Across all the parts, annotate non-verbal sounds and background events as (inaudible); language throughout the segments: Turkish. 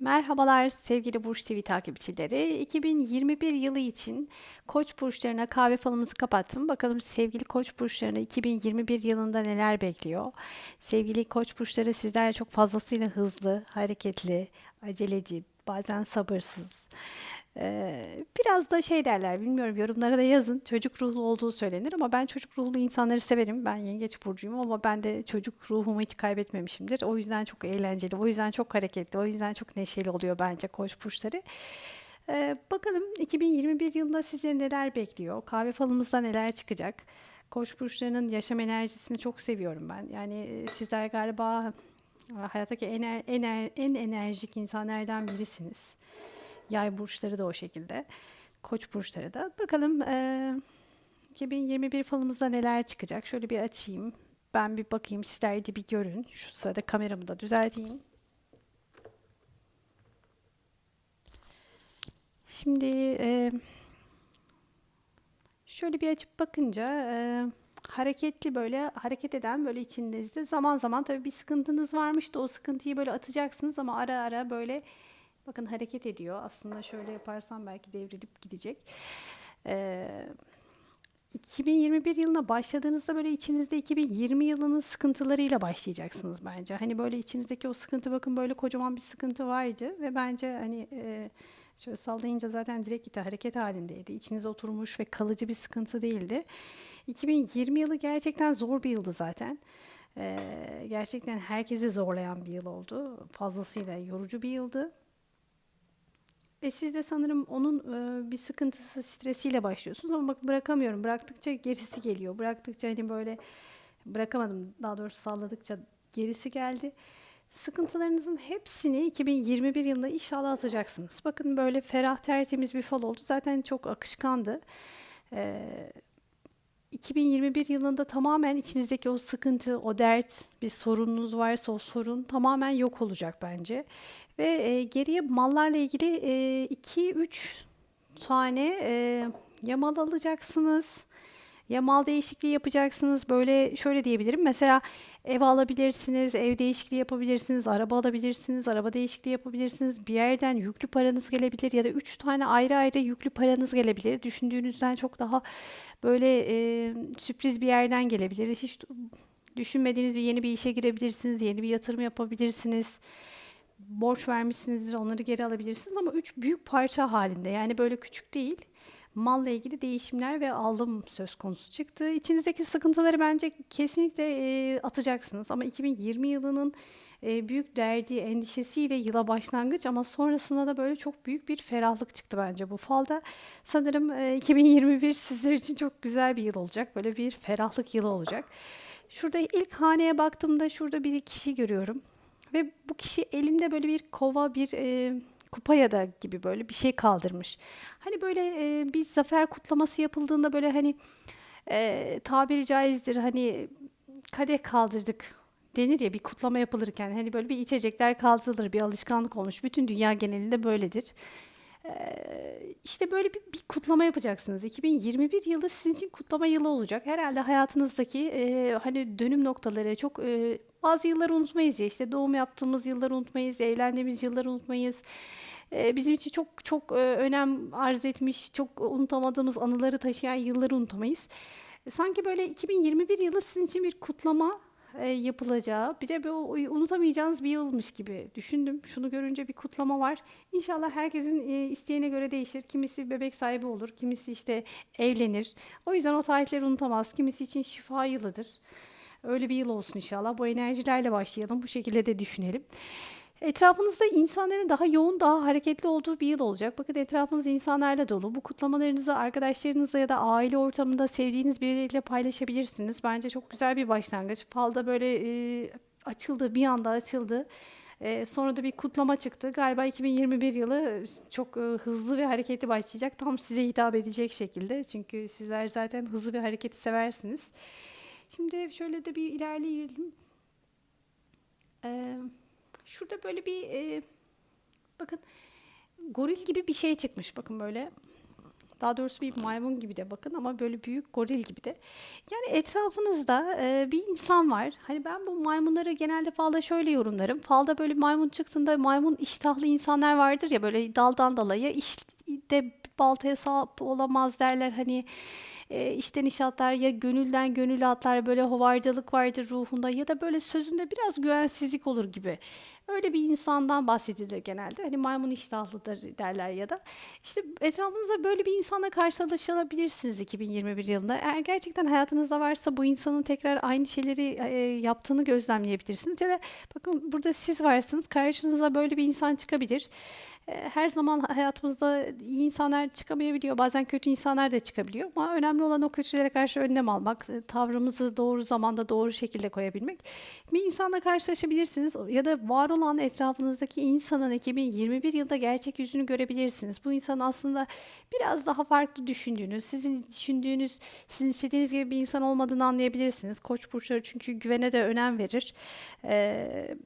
Merhabalar sevgili Burç TV takipçileri. 2021 yılı için Koç burçlarına kahve falımızı kapattım. Bakalım sevgili Koç burçlarına 2021 yılında neler bekliyor? Sevgili Koç burçları sizler çok fazlasıyla hızlı, hareketli, aceleci, bazen sabırsız. Biraz da şey derler bilmiyorum yorumlara da yazın çocuk ruhlu olduğu söylenir ama ben çocuk ruhlu insanları severim. Ben yengeç burcuyum ama ben de çocuk ruhumu hiç kaybetmemişimdir. O yüzden çok eğlenceli, o yüzden çok hareketli, o yüzden çok neşeli oluyor bence koç burçları. Ee, bakalım 2021 yılında sizleri neler bekliyor? Kahve falımızda neler çıkacak? Koç burçlarının yaşam enerjisini çok seviyorum ben. Yani sizler galiba hayattaki en, en, en enerjik insanlardan birisiniz. Yay burçları da o şekilde. Koç burçları da. Bakalım e, 2021 falımızda neler çıkacak? Şöyle bir açayım. Ben bir bakayım sizler de bir görün. Şu sırada kameramı da düzelteyim. Şimdi e, şöyle bir açıp bakınca e, hareketli böyle hareket eden böyle içinizde zaman zaman tabii bir sıkıntınız varmış da o sıkıntıyı böyle atacaksınız ama ara ara böyle Bakın hareket ediyor. Aslında şöyle yaparsam belki devrilip gidecek. Ee, 2021 yılına başladığınızda böyle içinizde 2020 yılının sıkıntılarıyla başlayacaksınız bence. Hani böyle içinizdeki o sıkıntı bakın böyle kocaman bir sıkıntı vardı ve bence hani e, şöyle sallayınca zaten direkt gitti hareket halindeydi. İçinize oturmuş ve kalıcı bir sıkıntı değildi. 2020 yılı gerçekten zor bir yıldı zaten. Ee, gerçekten herkesi zorlayan bir yıl oldu. Fazlasıyla yorucu bir yıldı. Ve siz de sanırım onun e, bir sıkıntısı, stresiyle başlıyorsunuz ama bak bırakamıyorum. Bıraktıkça gerisi geliyor. Bıraktıkça hani böyle bırakamadım. Daha doğrusu salladıkça gerisi geldi. Sıkıntılarınızın hepsini 2021 yılında inşallah atacaksınız. Bakın böyle ferah tertemiz bir fal oldu. Zaten çok akışkandı. Ee, 2021 yılında tamamen içinizdeki o sıkıntı, o dert, bir sorununuz varsa o sorun tamamen yok olacak bence. Ve e, geriye mallarla ilgili 2-3 e, tane e, ya mal alacaksınız ya mal değişikliği yapacaksınız. Böyle şöyle diyebilirim. Mesela ev alabilirsiniz, ev değişikliği yapabilirsiniz, araba alabilirsiniz, araba değişikliği yapabilirsiniz. Bir yerden yüklü paranız gelebilir ya da üç tane ayrı ayrı yüklü paranız gelebilir. Düşündüğünüzden çok daha böyle e, sürpriz bir yerden gelebilir. Hiç düşünmediğiniz bir yeni bir işe girebilirsiniz, yeni bir yatırım yapabilirsiniz borç vermişsinizdir onları geri alabilirsiniz ama üç büyük parça halinde yani böyle küçük değil malla ilgili değişimler ve alım söz konusu çıktı. İçinizdeki sıkıntıları bence kesinlikle e, atacaksınız ama 2020 yılının e, büyük derdi, endişesiyle yıla başlangıç ama sonrasında da böyle çok büyük bir ferahlık çıktı bence bu falda. Sanırım e, 2021 sizler için çok güzel bir yıl olacak. Böyle bir ferahlık yılı olacak. Şurada ilk haneye baktığımda şurada bir kişi görüyorum. Ve bu kişi elinde böyle bir kova, bir e, kupa ya da gibi böyle bir şey kaldırmış. Hani böyle e, bir zafer kutlaması yapıldığında böyle hani e, tabiri caizdir hani kadeh kaldırdık denir ya bir kutlama yapılırken hani böyle bir içecekler kaldırılır bir alışkanlık olmuş. Bütün dünya genelinde böyledir. İşte böyle bir, bir kutlama yapacaksınız. 2021 yılı sizin için kutlama yılı olacak. Herhalde hayatınızdaki e, hani dönüm noktaları çok e, bazı yılları unutmayız ya. İşte doğum yaptığımız yılları unutmayız, evlendiğimiz yılları unutmayız. E, bizim için çok çok e, önem arz etmiş, çok unutamadığımız anıları taşıyan yılları unutamayız. Sanki böyle 2021 yılı sizin için bir kutlama e, yapılacağı bir de bu unutamayacağınız bir yılmış gibi düşündüm. Şunu görünce bir kutlama var. İnşallah herkesin e, isteğine göre değişir. Kimisi bebek sahibi olur, kimisi işte evlenir. O yüzden o tarihleri unutamaz. Kimisi için şifa yılıdır. Öyle bir yıl olsun inşallah. Bu enerjilerle başlayalım. Bu şekilde de düşünelim. Etrafınızda insanların daha yoğun, daha hareketli olduğu bir yıl olacak. Bakın etrafınız insanlarla dolu. Bu kutlamalarınızı arkadaşlarınızla ya da aile ortamında sevdiğiniz birileriyle paylaşabilirsiniz. Bence çok güzel bir başlangıç. Falda böyle e, açıldı, bir anda açıldı. E, sonra da bir kutlama çıktı. Galiba 2021 yılı çok e, hızlı ve hareketli başlayacak. Tam size hitap edecek şekilde. Çünkü sizler zaten hızlı ve hareketi seversiniz. Şimdi şöyle de bir ilerleyelim. Eee Şurada böyle bir e, bakın goril gibi bir şey çıkmış. Bakın böyle Daha doğrusu bir maymun gibi de bakın ama böyle büyük goril gibi de. Yani etrafınızda e, bir insan var. Hani ben bu maymunları genelde falda şöyle yorumlarım. Falda böyle maymun çıktığında maymun iştahlı insanlar vardır ya böyle daldan dala ya işte baltaya sahip olamaz derler hani e, işten iş ya gönülden gönüle atlar böyle hovardalık vardır ruhunda ya da böyle sözünde biraz güvensizlik olur gibi. Öyle bir insandan bahsedilir genelde. Hani maymun iştahlıdır derler ya da. İşte etrafınızda böyle bir insanla karşılaşabilirsiniz 2021 yılında. Eğer gerçekten hayatınızda varsa bu insanın tekrar aynı şeyleri e, yaptığını gözlemleyebilirsiniz. Ya da bakın burada siz varsınız. Karşınıza böyle bir insan çıkabilir. E, her zaman hayatımızda iyi insanlar çıkamayabiliyor. Bazen kötü insanlar da çıkabiliyor. Ama önemli olan o kötülere karşı önlem almak, e, tavrımızı doğru zamanda doğru şekilde koyabilmek. Bir insanla karşılaşabilirsiniz ya da var olan etrafınızdaki insanın 2021 yılda gerçek yüzünü görebilirsiniz. Bu insan aslında biraz daha farklı düşündüğünüz, sizin düşündüğünüz, sizin istediğiniz gibi bir insan olmadığını anlayabilirsiniz. Koç burçları çünkü güvene de önem verir. Ee,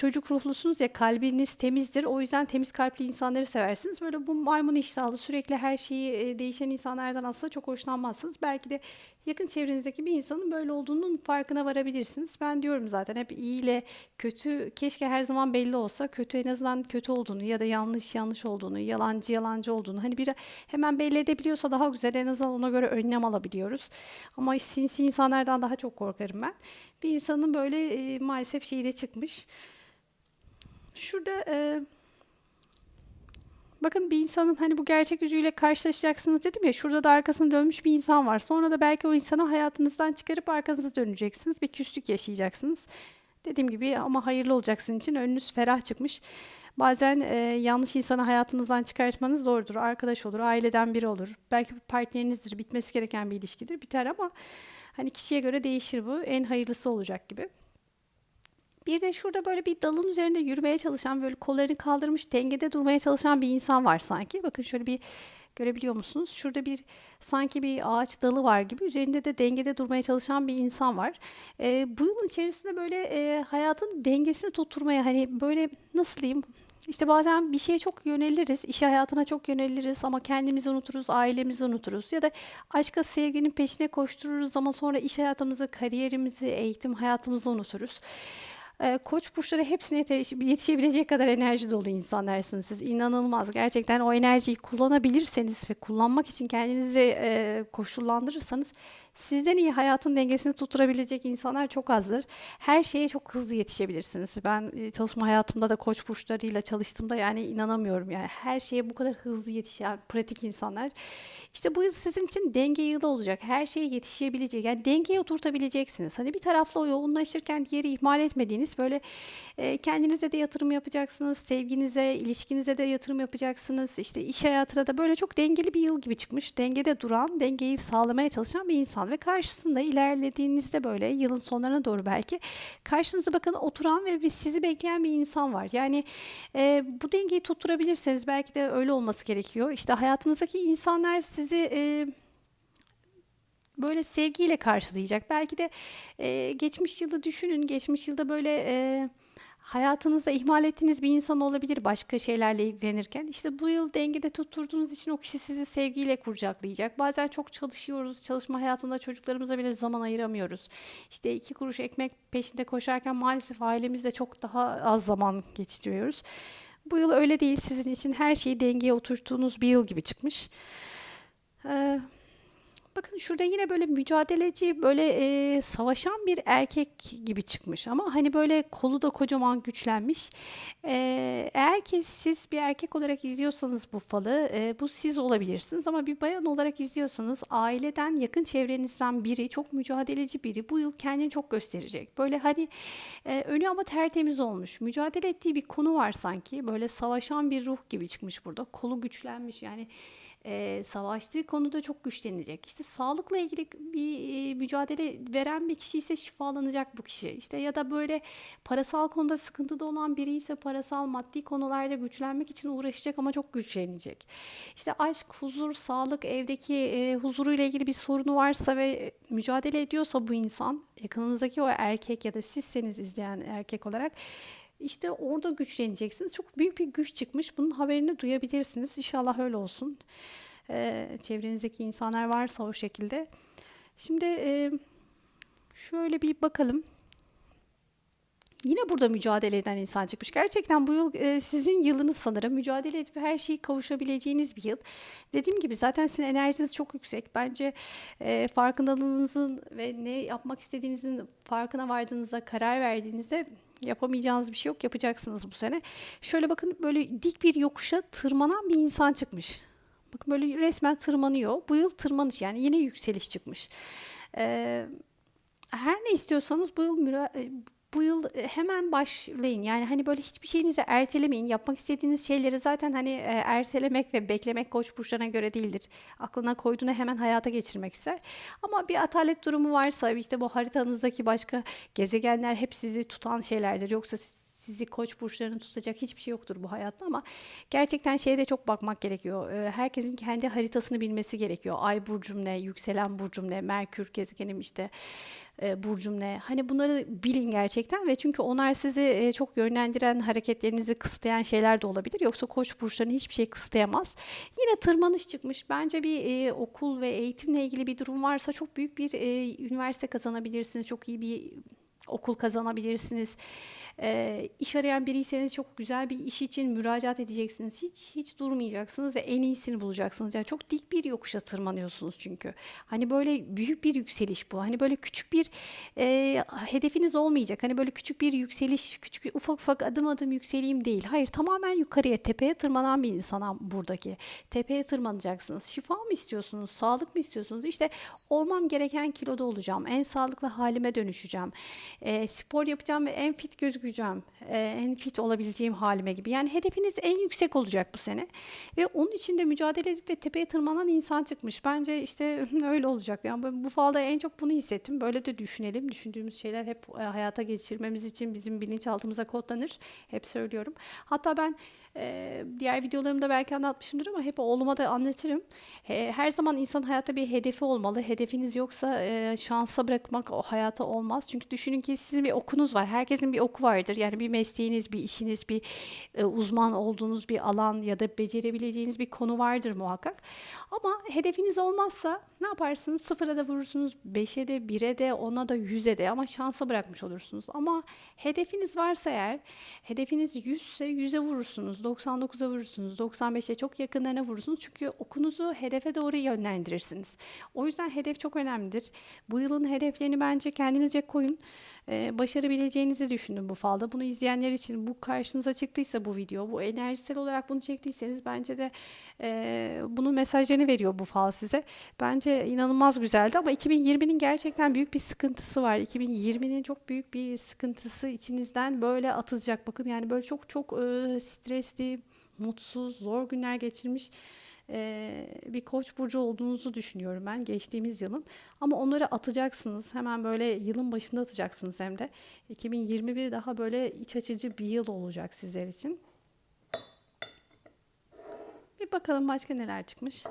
çocuk ruhlusunuz ya kalbiniz temizdir. O yüzden temiz kalpli insanları seversiniz. Böyle bu maymun iştahlı sürekli her şeyi e, değişen insanlardan aslında çok hoşlanmazsınız. Belki de yakın çevrenizdeki bir insanın böyle olduğunun farkına varabilirsiniz. Ben diyorum zaten hep iyi ile kötü keşke her zaman belli olsa. Kötü en azından kötü olduğunu ya da yanlış yanlış olduğunu, yalancı yalancı olduğunu hani bir hemen belli edebiliyorsa daha güzel. En azından ona göre önlem alabiliyoruz. Ama sinsi insanlardan daha çok korkarım ben. Bir insanın böyle e, maalesef şeyi de çıkmış. Şurada e, bakın bir insanın hani bu gerçek yüzüyle karşılaşacaksınız dedim ya şurada da arkasını dönmüş bir insan var. Sonra da belki o insanı hayatınızdan çıkarıp arkanızı döneceksiniz. Bir küslük yaşayacaksınız. Dediğim gibi ama hayırlı olacaksın için önünüz ferah çıkmış. Bazen e, yanlış insanı hayatınızdan çıkartmanız zordur. Arkadaş olur, aileden biri olur. Belki partnerinizdir, bitmesi gereken bir ilişkidir. Biter ama hani kişiye göre değişir bu. En hayırlısı olacak gibi. Bir de şurada böyle bir dalın üzerinde yürümeye çalışan, böyle kollarını kaldırmış, dengede durmaya çalışan bir insan var sanki. Bakın şöyle bir görebiliyor musunuz? Şurada bir sanki bir ağaç dalı var gibi. Üzerinde de dengede durmaya çalışan bir insan var. E, bu yılın içerisinde böyle e, hayatın dengesini tutturmaya hani böyle nasıl diyeyim işte bazen bir şeye çok yöneliriz, iş hayatına çok yöneliriz ama kendimizi unuturuz, ailemizi unuturuz ya da aşka, sevginin peşine koştururuz ama sonra iş hayatımızı, kariyerimizi, eğitim hayatımızı unuturuz. Ee, koç burçları hepsine yetişebilecek kadar enerji dolu insanlarsınız siz. İnanılmaz. Gerçekten o enerjiyi kullanabilirseniz ve kullanmak için kendinizi e, koşullandırırsanız Sizden iyi hayatın dengesini tutturabilecek insanlar çok azdır. Her şeye çok hızlı yetişebilirsiniz. Ben e, çalışma hayatımda da koç burçlarıyla çalıştığımda yani inanamıyorum yani her şeye bu kadar hızlı yetişen pratik insanlar. İşte bu yıl sizin için denge yılı olacak. Her şeye yetişebilecek. Yani dengeye oturtabileceksiniz. Hani bir tarafla o yoğunlaşırken diğeri ihmal etmediğiniz böyle e, kendinize de yatırım yapacaksınız. Sevginize, ilişkinize de yatırım yapacaksınız. İşte iş hayatına da böyle çok dengeli bir yıl gibi çıkmış. Dengede duran, dengeyi sağlamaya çalışan bir insan ve karşısında ilerlediğinizde böyle yılın sonlarına doğru belki karşınıza bakın oturan ve sizi bekleyen bir insan var. Yani e, bu dengeyi tutturabilirseniz belki de öyle olması gerekiyor. İşte hayatınızdaki insanlar sizi e, böyle sevgiyle karşılayacak. Belki de e, geçmiş yılda düşünün. Geçmiş yılda böyle e, hayatınızda ihmal ettiğiniz bir insan olabilir başka şeylerle ilgilenirken. İşte bu yıl dengede tutturduğunuz için o kişi sizi sevgiyle kurcaklayacak. Bazen çok çalışıyoruz. Çalışma hayatında çocuklarımıza bile zaman ayıramıyoruz. İşte iki kuruş ekmek peşinde koşarken maalesef ailemizde çok daha az zaman geçiriyoruz. Bu yıl öyle değil. Sizin için her şeyi dengeye oturttuğunuz bir yıl gibi çıkmış. Ee, Bakın şurada yine böyle mücadeleci, böyle e, savaşan bir erkek gibi çıkmış ama hani böyle kolu da kocaman güçlenmiş. E, eğer ki siz bir erkek olarak izliyorsanız bu falı, e, bu siz olabilirsiniz ama bir bayan olarak izliyorsanız aileden, yakın çevrenizden biri, çok mücadeleci biri bu yıl kendini çok gösterecek. Böyle hani e, önü ama tertemiz olmuş. Mücadele ettiği bir konu var sanki. Böyle savaşan bir ruh gibi çıkmış burada. Kolu güçlenmiş yani e, savaştığı konuda çok güçlenecek. İşte sağlıkla ilgili bir e, mücadele veren bir kişi ise şifalanacak bu kişi. İşte ya da böyle parasal konuda sıkıntıda olan biri ise parasal maddi konularda güçlenmek için uğraşacak ama çok güçlenecek. İşte aşk, huzur, sağlık, evdeki e, huzuruyla ilgili bir sorunu varsa ve mücadele ediyorsa bu insan, yakınınızdaki o erkek ya da sizseniz izleyen erkek olarak işte orada güçleneceksiniz. Çok büyük bir güç çıkmış. Bunun haberini duyabilirsiniz. İnşallah öyle olsun. E, çevrenizdeki insanlar varsa o şekilde. Şimdi e, şöyle bir bakalım. Yine burada mücadele eden insan çıkmış. Gerçekten bu yıl e, sizin yılınız sanırım. Mücadele edip her şeyi kavuşabileceğiniz bir yıl. Dediğim gibi zaten sizin enerjiniz çok yüksek. Bence e, farkındalığınızın ve ne yapmak istediğinizin farkına vardığınızda, karar verdiğinizde yapamayacağınız bir şey yok. Yapacaksınız bu sene. Şöyle bakın böyle dik bir yokuşa tırmanan bir insan çıkmış. Bakın böyle resmen tırmanıyor. Bu yıl tırmanış yani yine yükseliş çıkmış. Eee her ne istiyorsanız bu yıl müra- e, bu yıl e, hemen başlayın. Yani hani böyle hiçbir şeyinizi ertelemeyin. Yapmak istediğiniz şeyleri zaten hani e, ertelemek ve beklemek koç burçlarına göre değildir. Aklına koyduğunu hemen hayata geçirmek ister. Ama bir atalet durumu varsa işte bu haritanızdaki başka gezegenler hep sizi tutan şeylerdir. Yoksa sizi koç burçlarını tutacak hiçbir şey yoktur bu hayatta ama gerçekten şeye de çok bakmak gerekiyor. Ee, herkesin kendi haritasını bilmesi gerekiyor. Ay burcum ne, yükselen burcum ne, Merkür gezegenim işte e, burcum ne. Hani bunları bilin gerçekten ve çünkü onlar sizi e, çok yönlendiren, hareketlerinizi kısıtlayan şeyler de olabilir. Yoksa koç burçlarını hiçbir şey kısıtlayamaz. Yine tırmanış çıkmış. Bence bir e, okul ve eğitimle ilgili bir durum varsa çok büyük bir üniversite kazanabilirsiniz. Çok iyi bir okul kazanabilirsiniz. E, iş arayan biriyseniz çok güzel bir iş için müracaat edeceksiniz. Hiç hiç durmayacaksınız ve en iyisini bulacaksınız. Yani çok dik bir yokuşa tırmanıyorsunuz çünkü. Hani böyle büyük bir yükseliş bu. Hani böyle küçük bir e, hedefiniz olmayacak. Hani böyle küçük bir yükseliş, küçük ufak ufak adım adım yükseleyim değil. Hayır tamamen yukarıya, tepeye tırmanan bir insana buradaki. Tepeye tırmanacaksınız. Şifa mı istiyorsunuz? Sağlık mı istiyorsunuz? İşte olmam gereken kiloda olacağım. En sağlıklı halime dönüşeceğim. E, spor yapacağım ve en fit gözükeceğim. E, en fit olabileceğim halime gibi. Yani hedefiniz en yüksek olacak bu sene. Ve onun için de mücadele edip ve tepeye tırmanan insan çıkmış. Bence işte (laughs) öyle olacak. Yani bu falda en çok bunu hissettim. Böyle de düşünelim. Düşündüğümüz şeyler hep e, hayata geçirmemiz için bizim bilinçaltımıza kodlanır. Hep söylüyorum. Hatta ben e, diğer videolarımda belki anlatmışımdır ama hep oğluma da anlatırım. E, her zaman insan hayatta bir hedefi olmalı. Hedefiniz yoksa e, şansa bırakmak o hayata olmaz. Çünkü düşünün ki sizin bir okunuz var. Herkesin bir oku vardır. Yani bir mesleğiniz, bir işiniz, bir e, uzman olduğunuz bir alan ya da becerebileceğiniz bir konu vardır muhakkak. Ama hedefiniz olmazsa ne yaparsınız? Sıfıra da vurursunuz, beşe de, bire de, ona da, yüze de ama şansa bırakmış olursunuz. Ama hedefiniz varsa eğer, hedefiniz 100 ise 100'e vurursunuz, 99'a vurursunuz, 95'e çok yakınlarına vurursunuz. Çünkü okunuzu hedefe doğru yönlendirirsiniz. O yüzden hedef çok önemlidir. Bu yılın hedeflerini bence kendinizce koyun. Ee, başarabileceğinizi düşündüm bu falda. Bunu izleyenler için bu karşınıza çıktıysa bu video, bu enerjisel olarak bunu çektiyseniz bence de e, bunun mesajlarını veriyor bu fal size. Bence inanılmaz güzeldi ama 2020'nin gerçekten büyük bir sıkıntısı var. 2020'nin çok büyük bir sıkıntısı içinizden böyle atılacak. Bakın yani böyle çok çok e, stresli, mutsuz, zor günler geçirmiş bir koç burcu olduğunuzu düşünüyorum ben geçtiğimiz yılın. Ama onları atacaksınız. Hemen böyle yılın başında atacaksınız hem de. 2021 daha böyle iç açıcı bir yıl olacak sizler için. Bir bakalım başka neler çıkmış.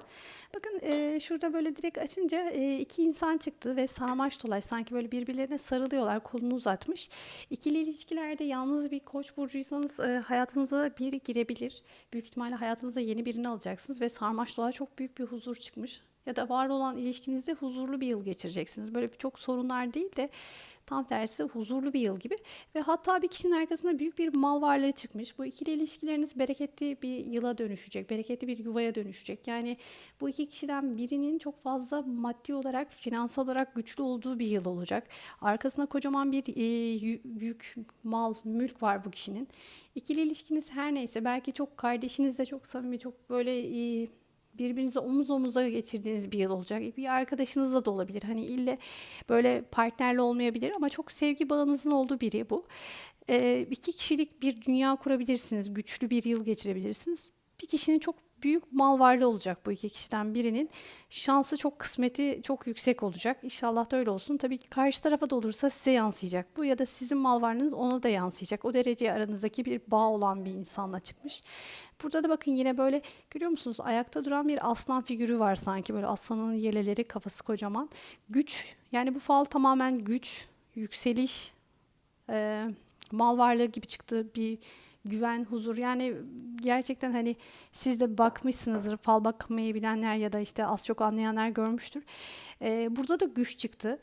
Bakın e, şurada böyle direkt açınca e, iki insan çıktı ve sarmaş dolaş sanki böyle birbirlerine sarılıyorlar kolunu uzatmış. İkili ilişkilerde yalnız bir koç burcuysanız e, hayatınıza biri girebilir. Büyük ihtimalle hayatınıza yeni birini alacaksınız ve sarmaş dolaş çok büyük bir huzur çıkmış. Ya da var olan ilişkinizde huzurlu bir yıl geçireceksiniz. Böyle çok sorunlar değil de Tam tersi huzurlu bir yıl gibi ve hatta bir kişinin arkasında büyük bir mal varlığı çıkmış. Bu ikili ilişkileriniz bereketli bir yıla dönüşecek, bereketli bir yuvaya dönüşecek. Yani bu iki kişiden birinin çok fazla maddi olarak, finansal olarak güçlü olduğu bir yıl olacak. Arkasında kocaman bir e, yük, mal, mülk var bu kişinin. İkili ilişkiniz her neyse belki çok kardeşinizle çok samimi, çok böyle e, birbirinize omuz omuza geçirdiğiniz bir yıl olacak. Bir arkadaşınızla da olabilir. Hani ille böyle partnerle olmayabilir ama çok sevgi bağınızın olduğu biri bu. Ee, iki kişilik bir dünya kurabilirsiniz. Güçlü bir yıl geçirebilirsiniz. Bir kişinin çok büyük mal varlığı olacak bu iki kişiden birinin. Şansı çok kısmeti çok yüksek olacak. İnşallah da öyle olsun. Tabii ki karşı tarafa da olursa size yansıyacak bu ya da sizin mal varlığınız ona da yansıyacak. O derece aranızdaki bir bağ olan bir insanla çıkmış. Burada da bakın yine böyle görüyor musunuz ayakta duran bir aslan figürü var sanki böyle aslanın yeleleri kafası kocaman. Güç yani bu fal tamamen güç, yükseliş, e, mal varlığı gibi çıktı bir güven, huzur. Yani gerçekten hani siz de bakmışsınızdır. Fal bakmayı bilenler ya da işte az çok anlayanlar görmüştür. Ee, burada da güç çıktı.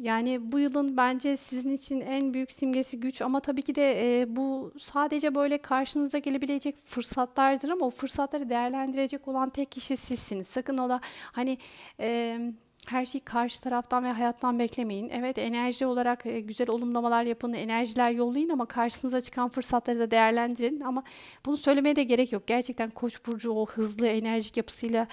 Yani bu yılın bence sizin için en büyük simgesi güç ama tabii ki de e, bu sadece böyle karşınıza gelebilecek fırsatlardır ama o fırsatları değerlendirecek olan tek kişi sizsiniz. Sakın ola hani e, her şeyi karşı taraftan ve hayattan beklemeyin. Evet enerji olarak e, güzel olumlamalar yapın, enerjiler yollayın ama karşınıza çıkan fırsatları da değerlendirin. Ama bunu söylemeye de gerek yok. Gerçekten Koç burcu o hızlı enerjik yapısıyla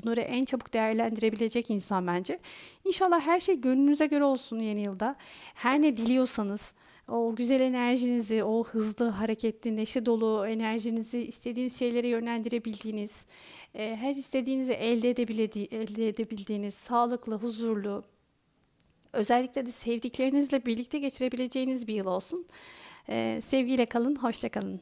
bunları en çabuk değerlendirebilecek insan bence. İnşallah her şey gönlünüze göre olsun yeni yılda. Her ne diliyorsanız o güzel enerjinizi, o hızlı, hareketli, neşe dolu enerjinizi istediğiniz şeylere yönlendirebildiğiniz, e, her istediğinizi elde edebildi- elde edebildiğiniz, sağlıklı, huzurlu, özellikle de sevdiklerinizle birlikte geçirebileceğiniz bir yıl olsun. E, sevgiyle kalın, hoşça kalın.